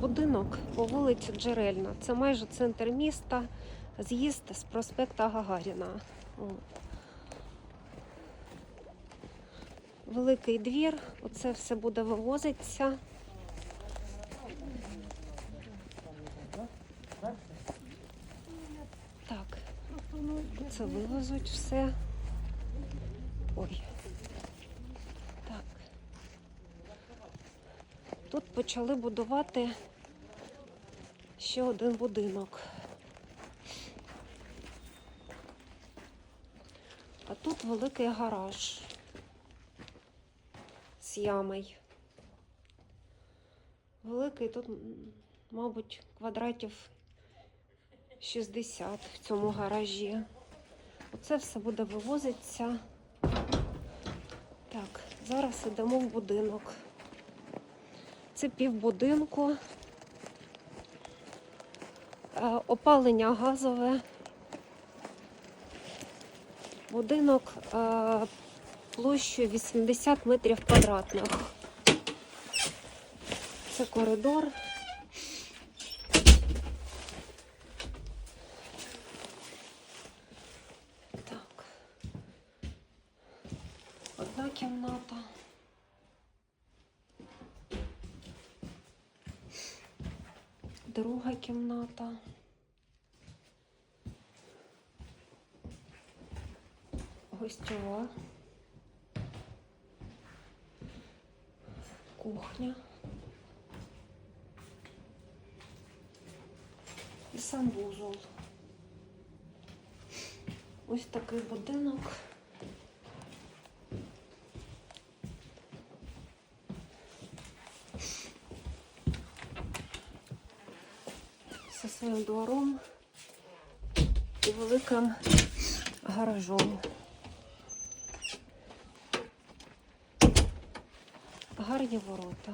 будинок по вулиці Джерельна. Це майже центр міста, з'їзд з проспекта Гагаріна. Великий двір, оце все буде вивозитися. Так, це вивезуть все. Ой. Так. Тут почали будувати ще один будинок. А тут великий гараж з ямою. Великий тут, мабуть, квадратів 60 в цьому гаражі. Оце все буде вивозитися. Так, зараз йдемо в будинок. Це півбудинку. Е, Опалення газове. Будинок е, площею 80 метрів квадратних. Це коридор. Так. Одна кімната. Друга кімната. Гостьова. Кухня. І санвузол. Ось такий будинок. Зі своїм двором і великим гаражом. Гарні ворота.